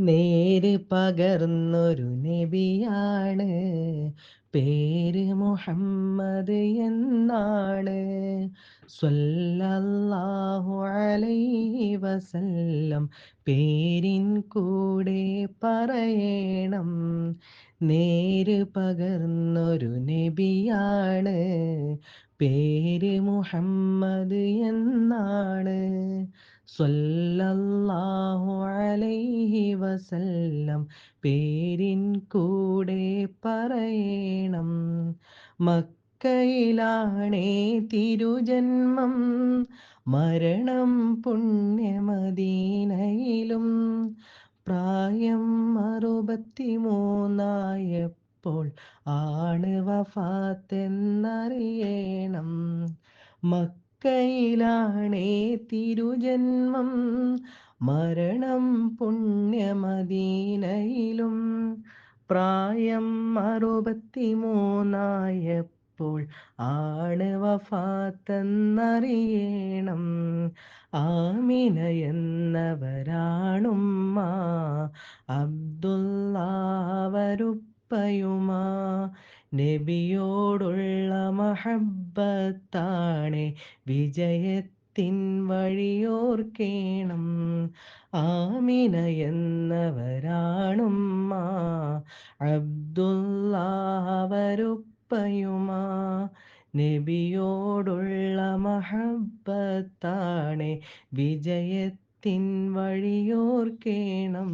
നേര് പകർന്നൊരു നബിയാണ്. പേര് മുഹമ്മദ് എന്നാണ്. സ്വല്ലല്ലാഹു അലൈഹി വസല്ലം പേരിൻ കൂടെ പറയണം. നേര് പകർന്നൊരു നബിയാണ്. പേര് മുഹമ്മദ് എന്നാണ്. സ്വല്ലല്ലാഹു വസല്ലം പേരിൻ കൂടെ പറയണം. മക്കയിലാണേ തിരുജന്മം മരണം പുണ്യമദീനയിലും. പ്രായം അറുപത്തി മൂന്നായപ്പോൾ ആണ് വഫാത്തെന്നറിയണം. മക്കയിലാണേ തിരുജന്മം മരണം പുണ്യമദീനയിലും പ്രായം അറുപത്തിമൂന്നായപ്പോൾ ആണ് വഫാത്തെന്നറിയണം. ആമിന എന്നവരാണുമ്മ അബ്ദുല്ലാവരുപ്പയുമാ. നബിയോടുള്ള മഹബത്താണെ വിജയത്തിൻ വഴിയോർക്കേണം. ആമിന എന്നവരാണുമ്മ അബ്ദുല്ലാവരുപ്പയുമാ നബിയോടുള്ള മഹബത്താണെ വിജയത്തിൻ വഴിയോർക്കേണം.